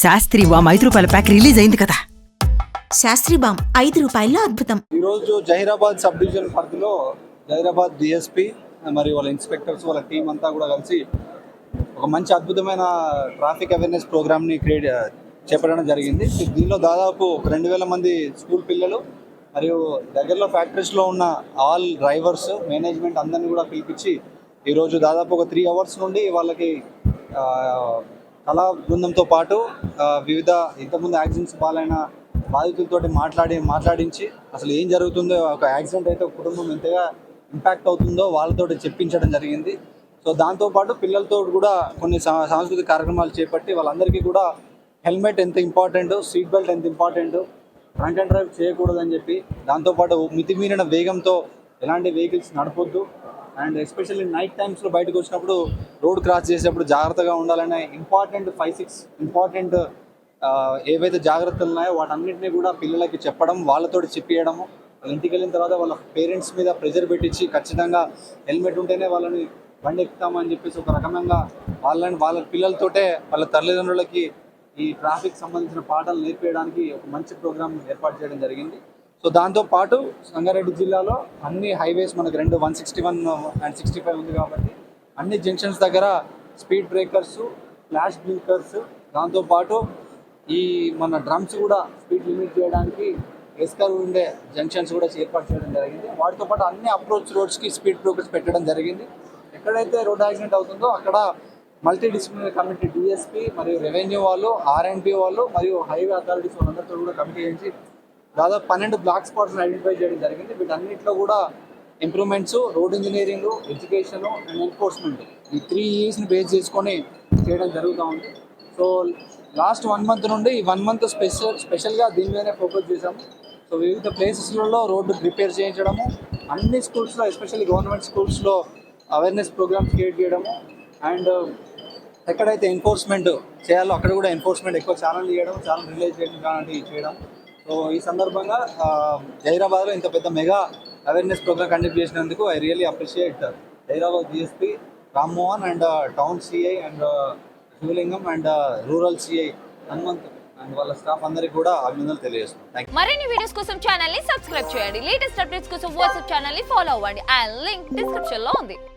శాస్త్రి వామ్ ఐదు రూపాయల pack release అయింది కదా. శాస్త్రి బామ్ ఐదు రూపాయల్లో అద్భుతం. ఈరోజు జహీరాబాద్ సబ్ డివిజన్ పరిధిలో జహీరాబాద్ డిఎస్పి మరియు వాళ్ళ ఇన్స్పెక్టర్స్ వాళ్ళ టీం అంతా కూడా కలిసి ఒక మంచి అద్భుతమైన ట్రాఫిక్ అవేర్నెస్ ప్రోగ్రామ్ని క్రియేట్ చేపట్టడం జరిగింది. దీనిలో దాదాపు ఒక రెండు వేల మంది స్కూల్ పిల్లలు మరియు దగ్గరలో ఫ్యాక్టరీస్లో ఉన్న ఆల్ డ్రైవర్స్ మేనేజ్మెంట్ అందరినీ కూడా పిలిపించి ఈరోజు దాదాపు ఒక త్రీ అవర్స్ నుండి వాళ్ళకి ఆ, కళా బృందంతో పాటు వివిధ ఇంతకుముందు యాక్సిడెంట్స్ పాలైన బాధితులతోటి మాట్లాడి మాట్లాడించి అసలు ఏం జరుగుతుందో ఒక యాక్సిడెంట్ అయితే ఒక కుటుంబం ఎంతగా ఇంపాక్ట్ అవుతుందో వాళ్ళతో చెప్పించడం జరిగింది. సో దాంతోపాటు పిల్లలతో కూడా కొన్ని సా- సాంస్కృతిక కార్యక్రమాలు చేపట్టి వాళ్ళందరికీ కూడా హెల్మెట్ ఎంత ఇంపార్టెంట్ సీట్ బెల్ట్ ఎంత ఇంపార్టెంట్ డ్రంక్ అండ్ డ్రైవ్ చేయకూడదని చెప్పి దాంతోపాటు మితిమీరిన వేగంతో ఎలాంటి వెహికల్స్ నడపొద్దు. అండ్ ఎస్పెషల్లీ నైట్ టైమ్స్లో బయటకు వచ్చినప్పుడు రోడ్ క్రాస్ చేసేటప్పుడు జాగ్రత్తగా ఉండాలనే ఇంపార్టెంట్ ఫైవ్ సిక్స్ ఇంపార్టెంట్ ఏవైతే జాగ్రత్తలు ఉన్నాయో వాటన్నిటిని కూడా పిల్లలకి చెప్పడం వాళ్ళతోటి చెప్పియడము వాళ్ళ ఇంటికి వెళ్ళిన తర్వాత వాళ్ళ పేరెంట్స్ మీద ప్రెజర్ పెట్టించి ఖచ్చితంగా హెల్మెట్ ఉంటేనే వాళ్ళని బండి ఎక్కుతామని చెప్పేసి ఒక రకమంగా వాళ్ళని వాళ్ళ పిల్లలతోటే వాళ్ళ తల్లిదండ్రులకి ఈ ట్రాఫిక్ సంబంధించిన పాఠాలు నేర్పించడానికి ఒక మంచి ప్రోగ్రామ్ ఏర్పాటు చేయడం జరిగింది. సో దాంతో పాటు సంగారెడ్డి జిల్లాలో అన్ని హైవేస్ మనకు రెండు one sixty one and sixty five ఉంది కాబట్టి అన్ని జంక్షన్స్ దగ్గర స్పీడ్ బ్రేకర్స్ ఫ్లాష్ బ్రేకర్స్ దాంతోపాటు ఈ మన డ్రమ్స్ కూడా స్పీడ్ లిమిట్ చేయడానికి ఎస్కర్ ఉండే జంక్షన్స్ కూడా ఏర్పాటు చేయడం జరిగింది. వాటితో పాటు అన్ని అప్రోచ్ రోడ్స్కి స్పీడ్ బ్రేకర్స్ పెట్టడం జరిగింది. ఎక్కడైతే రోడ్ యాక్సిడెంట్ అవుతుందో అక్కడ మల్టీ డిసిప్లినరీ కమిటీ డిఎస్పీ మరియు రెవెన్యూ వాళ్ళు ఆర్ఎండ్పి వాళ్ళు మరియు హైవే అథారిటీస్ వాళ్ళందరితో కూడా కమిటీ చేసి దాదాపు పన్నెండు బ్లాక్ స్పాట్స్ ఐడెంటిఫై చేయడం జరిగింది. వీటన్నిటిలో కూడా improvements road engineering education and enforcement ఈ త్రీ ఇయర్స్ని బేస్ చేసుకొని చేయడం జరుగుతూ ఉంది. సో లాస్ట్ వన్ మంత్ నుండి ఈ వన్ మంత్ స్పెషల్ స్పెషల్గా దీని మీదనే ఫోకస్ చేశాము. సో వివిధ ప్లేసెస్లలో రోడ్డు ప్రిపేర్ చేయించడము అన్ని స్కూల్స్లో ఎస్పెషల్లీ గవర్నమెంట్ స్కూల్స్లో అవేర్నెస్ ప్రోగ్రామ్స్ క్రియేట్ చేయడము అండ్ ఎక్కడైతే ఎన్ఫోర్స్మెంట్ చేయాలో అక్కడ కూడా ఎన్ఫోర్స్మెంట్ ఎక్కువ ఛానల్ చేయడం ఛానల్ రిలీజ్ చేయడం చేయడం సో ఈ సందర్భంగా హైదరాబాద్లో ఇంత పెద్ద మెగా అవేర్నెస్ ప్రోగ్రామ్ కండక్ట్ చేసినందుకు I really appreciate Hyderabad DSP Rammohan and town CI and Shivalingam and rural CI Hanumanth and వాళ్ళ స్టాఫ్ అందరికీ కూడా అభినందనలు తెలియజేస్తున్నాం. థ్యాంక్ మరిన్ని వీడియోస్ కోసం ఛానల్ని సబ్స్క్రైబ్ చేయండి. లేటెస్ట్ అప్డేట్స్ కోసం వాట్సాప్ ఛానల్ని ఫాలో అవ్వండి. అండ్ లింక్ డిస్క్రిప్షన్లో ఉంది.